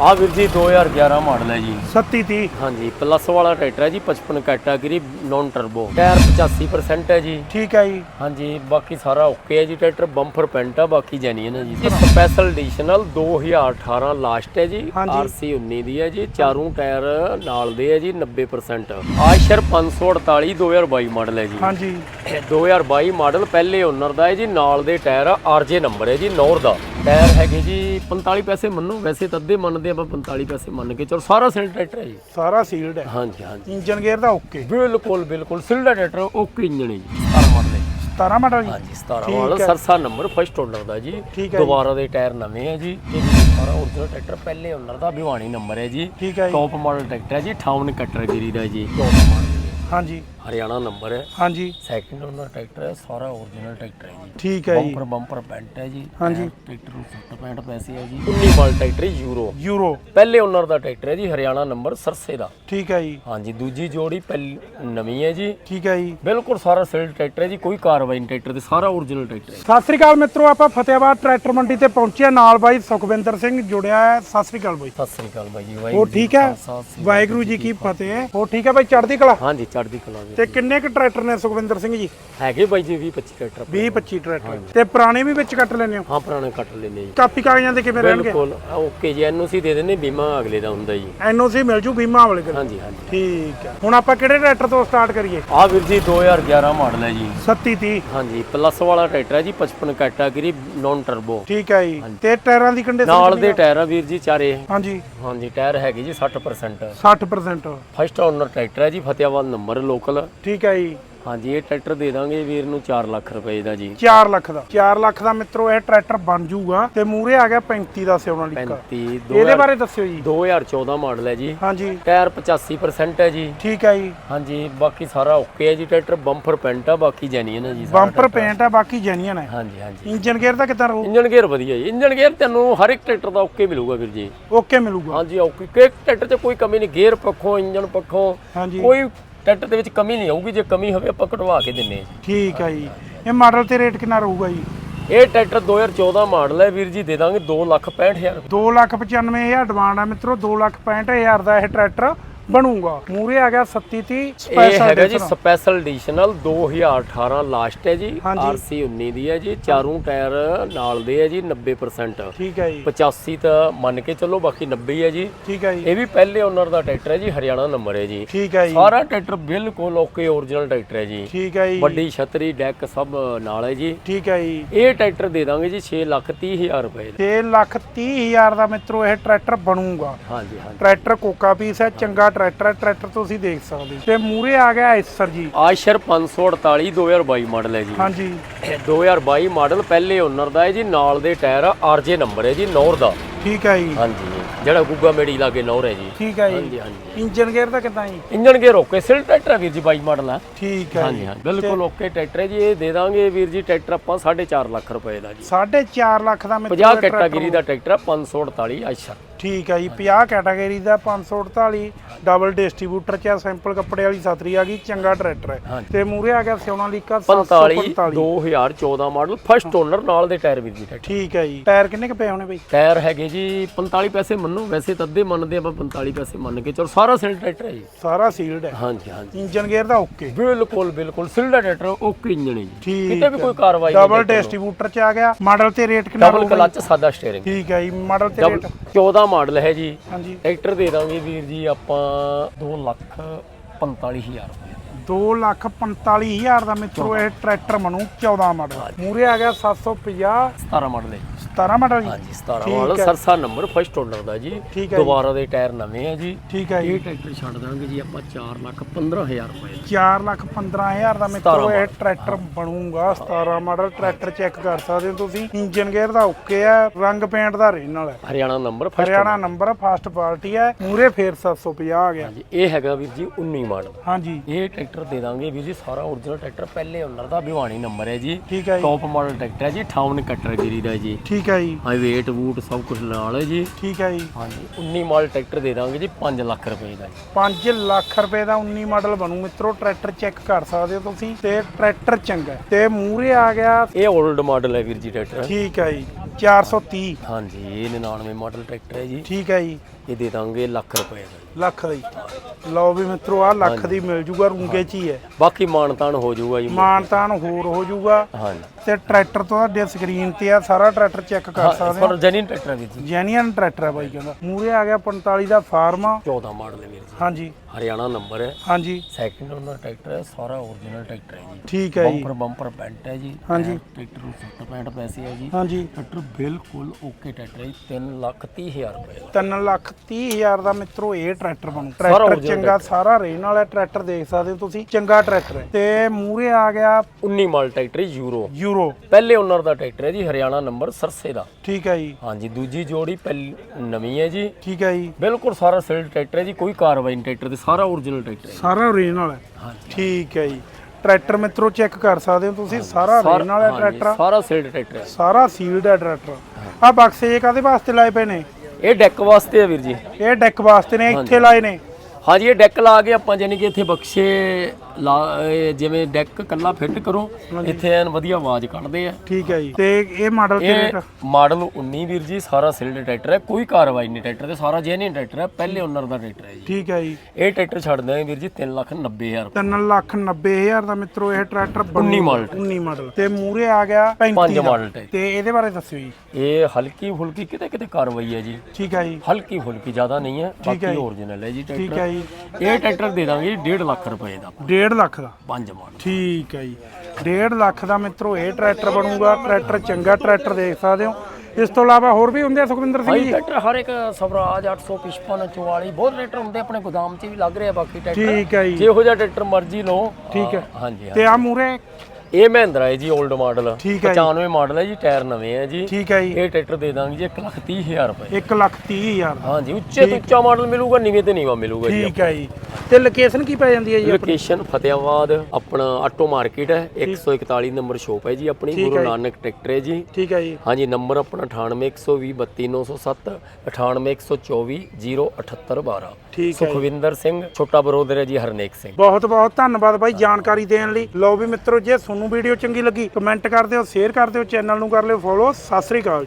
ਆ ਵੀਰ ਜੀ 2011 ਮਾਡਲ ਹੈ ਜੀ। 3730 ਹਾਂਜੀ ਪਲੱਸ ਵਾਲਾ ਟਰੈਕਟਰ ਹੈ ਜੀ 55 ਕੈਟਾਗਰੀ ਨਾਨ ਟਰਬੋ ਟਾਇਰ 85% ਹੈ ਜੀ। ਠੀਕ ਹੈ ਜੀ। ਹਾਂਜੀ ਬਾਕੀ ਸਾਰਾ ਓਕੇ ਹੈ ਜੀ ਟਰੈਕਟਰ ਬੰਪਰ ਪੈਂਟ ਆ ਬਾਕੀ ਜੈਨੂਇਨ ਹੈ ਜੀ। ਸਪੈਸ਼ਲ ਐਡੀਸ਼ਨਲ 2018 ਲਾਸਟ ਹੈ ਜੀ। ਆਰਸੀ 19 ਦੀ ਹੈ ਜੀ ਚਾਰੋਂ ਟਾਇਰ ਨਾਲ ਦੇ ਹੈ ਜੀ 90% ਆਇਸ਼ਰ 548 2022 ਮਾਡਲ ਹੈ ਜੀ। ਹਾਂਜੀ। 2022 ਮਾਡਲ ਪਹਿਲੇ ਓਨਰ ਦਾ ਹੈ ਜੀ ਨਾਲ ਦੇ ਟਾਇਰ ਆਰਜੇ ਨੰਬਰ ਹੈ ਜੀ ਨੌਰ ਦਾ। ਟਾਇਰ ਹੈਗੇ ਜੀ 45 ਪੈਸੇ ਮੰਨੋ ਵੈਸੇ ਤਾਂ ਅੱਧੇ ਮੰਨਦੇ ਆਪਾਂ 45 ਪੈਸੇ ਮੰਨ ਕੇ ਚਲੋ ਸਾਰਾ ਸਿਲ ਟਰੈਕਟਰ ਹੈ ਜੀ। ਸਾਰਾ ਸੀਲਡ ਹੈ। ਹਾਂਜੀ ਹਾਂਜੀ। ਇੰਜਨ ਗੇਅਰ ਦਾ ਓਕੇ ਬਿਲਕੁਲ ਬਿਲਕੁਲ ਸਿਲ ਦਾ ਟਰੈਕਟਰ ਓਕੇ ਇੰਜਣ ਹੈ ਜੀ। 17 ਮਾਡਲ ਹੈ 17 ਮਾਡਲ ਜੀ? ਹਾਂਜੀ 17 ਠੀਕ ਮਾਡਲ ਹੈ। ਸਰਸਾ ਨੰਬਰ ਫਸਟ ਓਨਰ ਦਾ ਜੀ। ਠੀਕ ਹੈ ਜੀ। ਦੁਬਾਰਾ ਦੇ ਟਾਇਰ ਨਵੇਂ ਹੈ ਜੀ। ਇਹ ਵੀ ਸਾਰਾ original ਟਰੈਕਟਰ ਪਹਿਲੇ ਓਨਰ ਦਾ ਭਿਵਾਨੀ ਨੰਬਰ ਹੈ ਜੀ। ਠੀਕ ਹੈ ਜੀ। ਟੌਪ ਮਾਡਲ ਟਰੈਕਟਰ ਹੈ ਜੀ 58 ਕੈਟਾਗਰੀ ਦਾ ਜੀ। ਟੌਪ ਮਾਡਲ ਹਾਂਜੀ। ਹਰਿਆਣਾ ਨੰਬਰ ਹੈ। ਹਾਂਜੀ। ਸੈਕਿੰਡ ਓਨਰ ਟਰੈਕਟਰ ਹੈ ਸਾਰਾ origignal ਟਰੈਕਟਰ ਹੈ ਜੀ। ਠੀਕ ਹੈ ਜੀ। ਬੰਪਰ ਬੰਪਰ ਪੈਂਟ ਹੈ ਜੀ। ਹਾਂਜੀ। ਟਰੈਕਟਰ ਨੂੰ 60 ਪੈਸੇ ਹੈ ਜੀ। 19 ਮਾਡਲ ਟਰੈਕਟਰ ਯੂਰੋ ਯੂਰੋ ਪਹਿਲੇ ਓਨਰ ਦਾ ਟਰੈਕਟਰ ਹੈ ਜੀ ਹਰਿਆਣਾ ਨੰਬਰ ਸਰਸੇ ਦਾ। ਠੀਕ ਹੈ ਜੀ। ਹਾਂਜੀ ਦੂਜੀ ਜੋੜੀ ਪਹਿਲੀ ਨਵੀਂ ਹੈ ਜੀ। ਠੀਕ ਹੈ ਜੀ। ਬਿਲਕੁਲ ਸਾਰਾ ਸਿਲਡ ਟਰੈਕਟਰ ਹੈ ਜੀ ਕੋਈ ਕਾਰਵਾਈ ਨਹੀਂ ਟਰੈਕਟਰ ਤੇ ਸਾਰਾ origignal ਟਰੈਕਟਰ ਹੈ ਸਤਿ ਸ੍ਰੀ ਅਕਾਲ ਮਿੱਤਰੋ ਆਪਾਂ ਫਤਿਆਬਾਦ ਟਰੈਕਟਰ ਮੰਡੀ ਤੇ ਪਹੁੰਚੇ ਹਾਂ। ਨਾਲ ਬਾਈ ਸੁਖਵਿੰਦਰ ਸਿੰਘ ਜੁੜਿਆ ਹੈ। ਸਤਿ ਸ੍ਰੀ ਅਕਾਲ ਬਾਈ। ਸਤਿ ਸ੍ਰੀ ਅਕਾਲ ਬਾਈ ਜੀ ਵਾਹਿਗੁਰੂ ਜੀ ਠੀਕ ਕਾ ਹੈ ਵਾਹਿਗੁਰੂ ਜੀ ਕੀ ਫਤਿਹ। ਉਹ ਠੀਕ ਹੈ ਬਾਈ ਚੜ੍ਹਦੀ ਕਲਾ? ਹਾਂਜੀ ਚੜ੍ਹਦੀ ਕਲਾ ਜੀ ਤੇ ਕਿੰਨੇ ਕੁ ਟਰੈਕਟਰ ਨੇ ਸੁਖਵਿੰਦਰ ਸਿੰਘ ਜੀ? ਹੈਗੇ ਬਾਈ ਜੀ 20 25 ਟਰੈਕਟਰ 20 25 ਟਰੈਕਟਰ। ਤੇ ਪੁਰਾਣੇ ਵੀ ਵਿੱਚ ਕੱਟ ਲੈਣੇ ਹੋ? ਹਾਂ ਪੁਰਾਣੇ ਕੱਟ ਲੈਨੇ ਜੀ। ਕਾਪੀ ਕਾਗਜ਼ਾਂ ਦੇ ਕਿਵੇਂ ਰਹਿਣਗੇ? ਬਿਲਕੁਲ ਓਕੇ ਜੀ ਐਨਓਸੀ ਦੇ ਦਿੰਦੇ ਬੀਮਾ ਅਗਲੇ ਦਾ ਹੁੰਦਾ ਜੀ। ਐਨਓਸੀ ਮਿਲ ਜੂ ਬੀਮਾ ਵਾਲੇ ਕੋਲ। ਹਾਂਜੀ ਹਾਂਜੀ। ਠੀਕ ਹੈ ਹੁਣ ਆਪਾਂ ਕਿਹੜੇ ਟਰੈਕਟਰ ਤੋਂ ਸਟਾਰਟ ਕਰੀਏ? ਆ ਵੀਰ ਜੀ 2011 ਮਾਡਲ ਹੈ ਜੀ। 3730 ਹਾਂਜੀ ਪਲੱਸ ਵਾਲਾ ਟਰੈਕਟਰ ਹੈ ਜੀ 55 ਕੈਟਾਗਰੀ ਨਾਨ ਟਰਬੋ ਠੀਕ ਹੈ ਜੀ। ਤੇ ਟਾਇਰਾਂ ਦੀ ਕੰਡੀਸ਼ਨ ਨਾਲ ਦੇ ਟਾਇਰ ਆ ਵੀਰ ਜੀ ਚਾਰੇ। ਹਾਂਜੀ। ਹਾਂਜੀ ਟਾਇਰ ਹੈਗੇ ਜੀ 60% 60% ਫਸਟ ਓਨਰ ਟਰੈਕਟਰ ਹੈ ਜੀ ਫਤਿਆਬਾਦ ਨੰਬਰ ਲੋਕਲ। ਠੀਕ ਹੈ ਜੀ। ਹਾਂਜੀ ਇਹ ਟਰੈਕਟਰ ਦੇ ਦਾਂਗੇ ਵੀਰ ਨੂੰ 4 ਲੱਖ ਰੁਪਏ ਦਾ ਜੀ। 4 ਲੱਖ ਦਾ। 4 ਲੱਖ ਦਾ ਮਿੱਤਰੋ ਇਹ ਟਰੈਕਟਰ ਬਣ ਜੂਗਾ ਤੇ ਮੂਰੇ ਆ ਗਿਆ 35 ਦਾ ਸਿਉਣਾ ਲਿਖਾ 35 ਇਹਦੇ ਬਾਰੇ ਦੱਸਿਓ ਜੀ। 2014 ਮਾਡਲ ਹੈ ਜੀ। ਹਾਂਜੀ। ਟਾਇਰ 85% ਹੈ ਜੀ। ਠੀਕ ਹੈ ਜੀ। ਹਾਂਜੀ ਬਾਕੀ ਸਾਰਾ ਓਕੇ ਹੈ ਜੀ ਟਰੈਕਟਰ। ਬੰਪਰ ਪੈਂਟ ਆ ਬਾਕੀ ਜੈਨੂਇਨ ਹੈ ਜੀ ਬੰਪਰ ਪੇਂਟ ਹੈ ਬਾਕੀ ਜੈਨੀਅਨ ਹੈ। ਹਾਂਜੀ ਹਾਂਜੀ। ਇੰਜਨ ਗੇਅਰ ਦਾ ਕਿੱਦਾਂ ਰਹੂ? ਇੰਜਨ ਗੇਅਰ ਵਧੀਆ ਜੀ। ਇੰਜਨ ਗੇਅਰ ਤੁਹਾਨੂੰ ਹਰ ਇੱਕ ਟਰੈਕਟਰ ਦਾ ਓਕੇ ਮਿਲੂਗਾ ਵੀਰ ਜੀ। ਓਕੇ ਮਿਲੂਗਾ। ਹਾਂਜੀ ਓਕੇ। ਕਿ ਟਰੈਕਟਰ 'ਚ ਕੋਈ ਕਮੀ ਨਹੀਂ। ਗੇਅਰ ਪੱਖੋਂ ਇੰਜਨ ਪੱਖੋਂ ਹਾਂਜੀ। ਕੋਈ ਟਰੈਕਟਰ ਦੇ ਵਿੱਚ ਕਮੀ ਨਹੀਂ ਆਊਗੀ ਜੇ ਕਮੀ ਹੋਵੇ ਆਪਾਂ ਕਢਵਾ ਕੇ ਦਿੰਨੇ ਹਾਂ ਠੀਕ ਹੈ ਜੀ। ਇਹ ਮਾਡਲ ਤੇ ਰੇਟ ਕਿੰਨਾ ਰਹੂਗਾ ਜੀ? ਇਹ ਟਰੈਕਟਰ 2014 ਮਾਡਲ ਹੈ ਵੀਰ ਜੀ ਦੇ ਦਾਂਗੇ 265000 2 ਲੱਖ 95000 ਡਿਮਾਂਡ ਹੈ ਮਿੱਤਰੋ 2 ਲੱਖ 65000 ਦਾ ਇਹ ਟਰੈਕਟਰ। ਬਣੂਗਾ ਮੂਰੇ ਆ ਗਿਆ 3730 ਇਹ ਸਪੈਸ਼ਲ ਹੈਗਾ ਜੀ ਸਪੈਸ਼ਲ ਐਡੀਸ਼ਨਲ 2018 ਲਾਸਟ ਹੈ ਜੀ। ਆਰਸੀ 19 ਦੀ ਹੈ ਜੀ ਚਾਰੋਂ ਟਾਇਰ ਨਾਲ ਦੇ ਹੈ ਜੀ 90% ਠੀਕ ਹੈ ਜੀ 85 ਤਾਂ ਮੰਨ ਕੇ ਚੱਲੋ ਬਾਕੀ 90 ਹੈ ਜੀ ਠੀਕ ਹੈ ਜੀ ਇਹ ਵੀ ਪਹਿਲੇ ਓਨਰ ਦਾ ਟਰੈਕਟਰ ਹੈ ਜੀ ਹਰਿਆਣਾ ਨੰਬਰ ਹੈ ਜੀ ਠੀਕ ਹੈ ਜੀ ਸਾਰਾ ਟਰੈਕਟਰ ਬਿਲਕੁਲ ਓਕੇ origignal ਟਰੈਕਟਰ ਹੈ ਜੀ ਠੀਕ ਹੈ ਜੀ ਵੱਡੀ ਛਤਰੀ ਡੈਕ ਸਭ ਨਾਲ ਹੈ ਜੀ ਠੀਕ ਹੈ ਜੀ ਇਹ ਟਰੈਕਟਰ ਦੇ ਦਾਂਗੇ ਜੀ 6 ਲੱਖ 30 ਹਜ਼ਾਰ ਰੁਪਏ ਦਾ 6 ਲੱਖ 30000 ਦਾ ਮਿੱਤਰੋ ਇਹ ਟਰੈਕਟਰ ਬਣੂਗਾ ਹਾਂਜੀ ਹਾਂਜੀ ਟਰੈਕਟਰ ਕੋਕਾ ਪੀਸ ਹੈ ਚੰਗਾ ਟਰੈਕਟਰ ਹੈ ਟਰੈਕਟਰ ਤੁਸੀਂ ਦੇਖ ਸਕਦੇ ਹੋ। ਤੇ ਮੂਰੇ ਆ ਗਿਆ ਐਸਰ ਜੀ। ਆਸ਼ਰ 548 2022 ਮਾਡਲ ਹੈ ਜੀ। ਹਾਂਜੀ। 2022 ਮਾਡਲ ਪਹਿਲੇ ਓਨਰ ਦਾ ਹੈ ਜੀ ਨਾਲ ਦੇ ਟਾਇਰ ਆਰਜੇ ਨੰਬਰ ਹੈ ਜੀ ਨੌਰ ਦਾ। ਠੀਕ ਹੈ ਜੀ। ਹਾਂਜੀ। ਜਿਹੜਾ ਗੁੱਗਾ ਮੇੜੀ ਲਾਗੇ ਨੌਰ ਹੈ ਜੀ। ਠੀਕ ਹੈ ਜੀ। ਹਾਂਜੀ ਹਾਂਜੀ। ਇੰਜਨ ਗੇਅਰ ਦਾ ਕਿਦਾਂ ਜੀ? Engine gear okay seal tractor ਹੈ ਵੀਰ ਜੀ 22 ਮਾਡਲ ਹੈ ਠੀਕ ਹੈ ਹਾਂਜੀ ਹਾਂ ਬਿਲਕੁਲ ਓਕੇ ਟਰੈਕਟਰ ਹੈ ਜੀ ਇਹ ਦੇ ਦਾਂਗੇ ਵੀਰ ਜੀ ਟਰੈਕਟਰ ਆਪਾਂ 4.5 ਲੱਖ ਰੁਪਏ ਦਾ ਜੀ। 4.5 ਲੱਖ ਦਾ ਮਿੱਤਰੋ 50 ਇਹ ਟਰੈਕਟਰ ਕੈਟਾਗਰੀ ਦਾ ਟਰੈਕਟਰ ਹੈ 548 ਆਸ਼ਰ ਠੀਕ ਹੈ ਜੀ 50 ਕੈਟਾਗਰੀ ਦਾ 548 ਡਬਲ ਡਿਸਟ੍ਰੀਬਿਊਟਰ ਚ ਸੈਂਪਲ ਕੱਪੜੇ ਵਾਲੀ ਸਾਤਰੀ ਆ ਗਈ ਚੰਗਾ ਟਰੈਕਟਰ ਹੈ। ਹਾਂਜੀ। ਤੇ ਮੂਰੇ ਆ ਗਿਆ ਸੋਨਾਲੀਕਾ 45 745 2014 ਮਾਡਲ ਫਸਟ ਓਨਰ ਨਾਲ ਦੇ ਟਾਇਰ ਵੀਰ ਜੀ ਠੀਕ ਹੈ ਜੀ। ਟਾਇਰ ਕਿੰਨੇ ਕ ਪਏ ਹੋਣੇ ਬਈ? ਟਾਇਰ ਹੈਗੇ ਜੀ 45 ਪੈਸੇ ਮੰਨੋ ਵੈਸੇ ਤਾਂ ਅੱਧੇ ਮੰਨਦੇ ਆਪਾਂ 45 ਪੈਸੇ ਮੰਨ ਕੇ ਚਲੋ ਸਾਰਾ ਸਿਲ ਟਰੈਕਟਰ ਹੈ ਜੀ। ਸਾਰਾ ਸੀਲਡ ਹੈ। ਹਾਂਜੀ ਹਾਂਜੀ। ਇੰਜਨ ਗੇਅਰ ਦਾ ਓਕੇ। ਬਿਲਕੁਲ ਬਿਲਕੁਲ ਸਿਲਡਾ ਟਰੈਕਟਰ ਓਕੇ ਇੰਜਨ ਹੈ ਜੀ। ਠੀਕ ਕਿਤੇ ਵੀ ਕੋਈ ਕਾਰਵਾਈ ਨਹੀਂ ਡਬਲ ਡਿਸਟ੍ਰੀਬਿਊਟਰ ਚ ਆ ਗਿਆ। ਮਾਡਲ ਤੇ ਰੇਟ ਕਿੰਨਾ ਡਬਲ ਰਹੂਗਾ ਕਲਚ ਸਾਦਾ ਸਟੀਅਰਿੰਗ ਠੀਕ ਹੈ ਜੀ ਮਾਡਲ ਤੇ ਡਬਲ ਰੇਟ 14 ਮਾਡਲ ਹੈ ਜੀ। ਹਾਂਜੀ। ਟਰੈਕਟਰ ਦੇ ਦਾਂਗੇ ਵੀਰ ਜੀ ਆਪਾਂ 2 ਲੱਖ 45000 ਰੁਪਏ। 2 ਲੱਖ 45000 ਦਾ ਮਿੱਤਰੋ ਇਹ ਟਰੈਕਟਰ ਬਣੂ 14 ਮਾਡਲ ਮੂਰੇ ਆ ਗਿਆ 750 17 ਮਾਡਲ ਹੈ ਜੀ। 17 ਮਾਡਲ ਜੀ। ਹਾਂਜੀ 17 ਠੀਕ ਮਾਡਲ ਹੈ। ਸਰਸਾ ਨੰਬਰ ਫਸਟ ਓਨਰ ਦਾ ਜੀ। ਠੀਕ ਹੈ ਜੀ। ਦੁਬਾਰਾ ਦੇ ਟਾਇਰ ਨਵੇਂ ਹੈ ਜੀ। ਠੀਕ ਹੈ ਜੀ। ਇਹ ਟਰੈਕਟਰ ਛੱਡ ਦਾਂਗੇ ਜੀ ਆਪਾਂ 4 ਲੱਖ 15000 ਰੁਪਏ ਦਾ। 4 ਲੱਖ 15000 ਦਾ ਮਿੱਤਰੋ ਇਹ ਮਾਡਲ। ਟਰੈਕਟਰ ਬਣੂਗਾ 17 ਮਾਡਲ ਟਰੈਕਟਰ ਚੈੱਕ ਕਰ ਸਕਦੇ ਹੋ ਤੁਸੀਂ। ਇੰਜਨ ਗੇਅਰ ਦਾ ਓਕੇ ਹੈ ਰੰਗ ਪੇਂਟ ਦਾ ਰੀਨਲ ਹੈ। Haryana number first Haryana number first party ਹੈ। ਮੂਰੇ ਫੇਰ 750 ਆ ਗਿਆ। ਹਾਂਜੀ ਇਹ ਹੈਗਾ ਵੀਰ ਜੀ 19 ਮਾਡਲ। ਹਾਂਜੀ। ਇਹ ਟਰੈਕਟਰ ਦੇ ਦਾਂਗੇ ਵੀਰ ਜੀ ਸਾਰਾ origignal ਟਰੈਕਟਰ ਪਹਿਲੇ ਓਨਰ ਦਾ ਭਿਵਾਨੀ ਨੰਬਰ ਹੈ ਜੀ। ਠੀਕ ਹੈ ਜੀ। ਟੌਪ ਮਾਡਲ ਟਰੈਕਟਰ ਹੈ ਜੀ 58 ਕੈਟਾਗਰੀ ਦਾ ਜੀ। ਠੀਕ ਠੀਕ ਹੈ ਜੀ। ਹਾਂ ਵੇਟ ਵੂਟ ਸਭ ਕੁਝ ਨਾਲ ਹੈ ਜੀ। ਠੀਕ ਹੈ ਜੀ। ਹਾਂਜੀ 19 ਮਾਡਲ ਟਰੈਕਟਰ ਦੇ ਦਾਂਗੇ ਜੀ 5 ਲੱਖ ਰੁਪਏ ਦਾ ਜੀ। 5 ਲੱਖ ਰੁਪਏ ਦਾ 19 ਮਾਡਲ ਬਣੂ। ਮਿੱਤਰੋ ਟਰੈਕਟਰ ਚੈੱਕ ਕਰ ਸਕਦੇ ਹੋ ਤੁਸੀਂ ਤੇ ਟਰੈਕਟਰ ਚੰਗਾ ਹੈ। ਤੇ ਮੂਰੇ ਆ ਗਿਆ। ਇਹ 올ਡ ਮਾਡਲ ਹੈ ਵੀਰ ਜੀ ਟਰੈਕਟਰ। ਠੀਕ ਹੈ ਜੀ 430 ਹਾਂਜੀ ਇਹ 99 ਮਾਡਲ ਟਰੈਕਟਰ ਹੈ ਜੀ। ਠੀਕ ਹੈ ਜੀ। ਇਹ ਦੇ ਦਾਂਗੇ ਲੱਖ ਰੁਪਏ ਦਾ। ਲੱਖ ਦਾ ਲਓ ਵੀ ਮਿੱਤਰੋ ਆ ਲੱਖ ਦੀ ਮਿਲ ਜੂਗਾ ਰੂੰਗੇ ਚ ਹੀ ਹੈ। ਬਾਕੀ ਮਾਨਤਾਨ ਹੋ ਜਾਊਗਾ ਜੀ। ਮਾਨਤਾਨ ਹੋਰ ਹੋ ਜੂਗਾ। ਹਾਂਜੀ। ਤੇ ਟਰੈਕਟਰ ਤੋਂ ਤੁਹਾਡੇ ਸਕਰੀਨ ਤੇ ਆ ਸਾਰਾ ਟਰੈਕਟਰ ਚੈੱਕ ਕਰ ਸਕਦੇ ਹੋ। ਪਰ ਜੈਨੂਇਨ ਟਰੈਕਟਰ ਹੈ ਜੀ। ਜੈਨੀਅਨ ਟਰੈਕਟਰ ਹੈ ਬਾਈ ਕਹਿੰਦਾ। ਮੂਰੇ ਆ ਗਿਆ 45 ਦਾ ਫਾਰਮ 14 ਮਾਡਲ ਹੈ ਵੀਰ ਹਾਂਜੀ। ਹਰਿਆਣਾ ਨੰਬਰ ਹੈ। ਹਾਂਜੀ। ਸੈਕਿੰਡ ਓਨਰ ਟਰੈਕਟਰ ਹੈ ਸਾਰਾ ਓਰੀਜਨਲ ਟਰੈਕਟਰ ਹੈ ਜੀ। ਠੀਕ ਹੈ ਜੀ। ਬੰਪਰ ਬੰਪਰ ਪੈਂਟ ਹੈ ਜੀ। ਹਾਂਜੀ। ਟਰੈਕਟਰ ਨੂੰ 60 65 ਪੈਸੇ ਹੈ ਜੀ। ਹਾਂਜੀ। ਟਰੈਕਟਰ ਬਿਲਕੁਲ ਓਕੇ ਟਰੈਕਟਰ ਹੈ 3 ਲੱਖ 30 ਹਜ਼ਾਰ ਰੁਪਏ ਦਾ। 3 ਲੱਖ 30 ਹਜ਼ਾਰ ਦਾ ਮਿੱਤਰੋ ਇਹ ਟਰੈਕਟਰ ਬਣੂ। ਟਰੈਕਟਰ ਚੰਗਾ ਸਾਰਾ ਰੇਨ ਵਾਲਾ ਟਰੈਕਟਰ ਦੇਖ ਸਕਦੇ ਹੋ ਤੁਸੀਂ ਚੰਗਾ ਟਰੈਕਟਰ ਹੈ। ਤੇ ਮੂਰੇ ਆ ਗਿਆ 19 ਮਾਡਲ ਟਰੈਕਟਰ ਯੂਰੋ। ਯੂਰੋ। ਪਹਿਲੇ ਓਨਰ ਦਾ ਟਰੈਕਟਰ ਹੈ ਜੀ ਹਰਿਆਣਾ ਨੰਬਰ ਸਰਸੇ ਦਾ। ਠੀਕ ਹੈ ਜੀ। ਹਾਂਜੀ ਦੂਜੀ ਜੋੜੀ ਨਵੀਂ ਹੈ ਜੀ। ਠੀਕ ਹੈ ਜੀ। ਬਿਲਕੁਲ ਸਾਰਾ ਸਿਲਡ ਟਰੈਕਟਰ ਹੈ ਜੀ ਕੋਈ ਕਾਰਵਾਈ ਟਰੈਕਟਰ ਤੇ ਸਾਰਾ ਓਰੀਜਨਲ ਟਰੈਕਟਰ ਹੈ ਸਾਰਾ ਰੇਨ ਵਾਲਾ ਹੈ। ਠੀਕ ਹੈ ਜੀ। ਟਰੈਕਟਰ ਮਿੱਤਰੋ ਚੈੱਕ ਕਰ ਸਕਦੇ ਹੋ ਤੁਸੀਂ ਸਾਰਾ ਰੇਨ ਵਾਲਾ ਟਰੈਕਟਰ ਸਾਰਾ ਸਿਲਡ ਟਰੈਕਟਰ ਹੈ ਸਾਰਾ ਸੀਲਡ ਹੈ ਟਰੈਕਟਰ। ਆ ਬਕਸੇ ਕਾਦੇ ਵਾਸਤੇ ਲਾਏ ਪਏ ਨੇ? ਇਹ ਡੈਕ ਵਾਸਤੇ ਹੈ ਵੀਰ ਜੀ। ਇਹ ਡੈਕ ਵਾਸਤੇ ਨੇ ਇੱਥੇ ਲਾਏ ਨੇ। ਹਾਂਜੀ ਇਹ ਡੈਕ ਲਾ ਕੇ ਆਪਾਂ ਜਾਨੀ ਕਿ ਇੱਥੇ ਬਖਸ਼ੇ ਲਾ ਇਹ ਜਿਵੇਂ ਡੈਕ ਕੱਲਾ ਫਿੱਟ ਕਰੋ ਇੱਥੇ ਐਨ ਵਧੀਆ ਆਵਾਜ਼ ਕੱਢਦੇ ਆ। ਠੀਕ ਹੈ ਜੀ। ਤੇ ਇਹ ਮਾਡਲ ਇਹ ਕਿਹੜਾ ਮਾਡਲ 19 ਵੀਰ ਜੀ ਸਾਰਾ ਸਿਲਡ ਟਰੈਕਟਰ ਹੈ ਕੋਈ ਕਾਰਵਾਈ ਨਹੀਂ ਟਰੈਕਟਰ ਤੇ ਸਾਰਾ ਜੈਨੂਇਨ ਟਰੈਕਟਰ ਹੈ ਪਹਿਲੇ ਓਨਰ ਦਾ ਟਰੈਕਟਰ ਹੈ ਜੀ। ਠੀਕ ਹੈ ਜੀ। ਇਹ ਟਰੈਕਟਰ ਛੱਡ ਦਿਆਂਗੇ ਵੀਰ ਜੀ 3 ਲੱਖ 90 ਹਜ਼ਾਰ ਰੁਪਏ। 3 ਲੱਖ 90 ਹਜ਼ਾਰ ਦਾ ਮਿੱਤਰੋ ਇਹ ਟਰੈਕਟਰ 19 ਮਾਡਲ 19 ਮਾਡਲ ਤੇ ਮੂਰੇ ਆ ਗਿਆ 35 ਪੰਜ ਦਾ। ਮਾਡਲ ਟਰੈਕਟਰ ਤੇ ਇਹਦੇ ਬਾਰੇ ਦੱਸਿਓ ਜੀ। ਇਹ ਹਲਕੀ ਫੁਲਕੀ ਕਿਤੇ ਕਿਤੇ ਕਾਰਵਾਈ ਹੈ ਜੀ। ਠੀਕ ਹੈ ਜੀ। ਹਲਕੀ ਫੁਲਕੀ ਜ਼ਿਆਦਾ ਨਹੀਂ ਹੈ ਬਾਕੀ। ਓਰੀਜਨਲ ਹੈ ਜੀ ਠੀਕ ਟਰੈਕਟਰ ਹੈ ਜੀ। ਇਹ ਟਰੈਕਟਰ ਦੇ ਦਾਂਗੇ ਜੀ 1.5 ਲੱਖ ਰੁਪਏ ਦਾ 1.5 ਲੱਖ ਦਾ? ਪੰਜ ਮਾਡਲ। ਠੀਕ ਹੈ ਜੀ। 1.5 ਲੱਖ ਦਾ ਮਿੱਤਰੋ ਇਹ ਟਰੈਕਟਰ ਬਣੂਗਾ। ਟਰੈਕਟਰ ਚੰਗਾ ਟਰੈਕਟਰ ਦੇਖ ਸਕਦੇ ਹੋ। ਇਸ ਤੋਂ ਇਲਾਵਾ ਹੋਰ ਵੀ ਹੁੰਦੇ ਆ ਸੁਖਵਿੰਦਰ ਸਿੰਘ ਜੀ? ਟਰੈਕਟਰ ਹਰ ਇੱਕ ਸਵਰਾਜ 855 44 ਬਹੁਤ ਟਰੈਕਟਰ ਹੁੰਦੇ ਆਪਣੇ ਗੋਦਾਮ 'ਚ ਵੀ ਲੱਗ ਰਹੇ ਆ ਬਾਕੀ ਟਰੈਕਟਰ। ਠੀਕ ਹੈ ਜੀ। ਜਿਹੋ ਜਿਹਾ ਟਰੈਕਟਰ ਮਰਜ਼ੀ ਲਓ। ਠੀਕ ਹੈ। ਹਾਂਜੀ ਤੇ ਆ ਮੂਰੇ ਇਹ ਮਹਿੰਦਰਾ ਹੈ ਜੀ 올ਡ ਮਾਡਲ ਠੀਕ ਹੈ ਜੀ। 95 ਮਾਡਲ ਹੈ ਜੀ ਟਾਇਰ ਨਵੇਂ ਹੈ ਜੀ। ਠੀਕ ਹੈ ਜੀ। ਇਹ ਟਰੈਕਟਰ ਦੇ ਦਾਂਗੇ ਜੀ 1 ਲੱਖ 30 ਹਜ਼ਾਰ ਰੁਪਏ। 1 ਲੱਖ 30 ਹਜ਼ਾਰ। ਹਾਂਜੀ ਉੱਚੇ ਤੋਂ ਉੱਚਾ ਮਾਡਲ ਮਿਲੂਗਾ ਨੀਵੇਂ ਤੇ ਨੀਵਾ ਮਿਲੂਗਾ ਜੀ ਠੀਕ ਹੈ ਜੀ। ਤੇ ਲੋਕੇਸ਼ਨ ਕੀ ਪੈ ਜਾਂਦੀ ਹੈ ਜੀ ਆਪਣੀ? ਲੋਕੇਸ਼ਨ ਫਤਿਆਬਾਦ ਆਪਣਾ ਆਟੋ ਮਾਰਕੀਟ ਹੈ 141 ਨੰਬਰ ਸ਼ੋਪ ਹੈ ਜੀ ਆਪਣੀ ਠੀਕ ਗੁਰੂ ਹੈ ਜੀ। ਨਾਨਕ ਟਰੈਕਟਰ ਹੈ ਜੀ। ਠੀਕ ਹੈ ਜੀ। ਹਾਂਜੀ ਨੰਬਰ ਆਪਣਾ 9812032907 9812007812 ਠੀਕ ਹੈ ਜੀ। ਸੁਖਵਿੰਦਰ ਸਿੰਘ ਛੋਟਾ ਬਰੋਦਰ ਹੈ ਜੀ ਹਰਨੇਕ ਸਿੰਘ। ਬਹੁਤ ਬਹੁਤ ਧੰਨਵਾਦ ਬਾਈ ਜਾਣਕਾਰੀ ਦੇਣ ਲਈ। ਲਓ ਵੀ ਮਿੱਤਰੋ ਜੇ ਤੁਹਾਨੂੰ ਵੀਡੀਓ ਚੰਗੀ ਲੱਗੀ ਕਮੈਂਟ ਕਰ ਦਿਓ ਸ਼ੇਅਰ ਕਰ ਦਿਓ ਚੈਨਲ ਨੂੰ ਕਰ ਲਿਓ ਫੋਲੋ ਸਤਿ ਸ੍ਰੀ ਅਕਾਲ ਜੀ।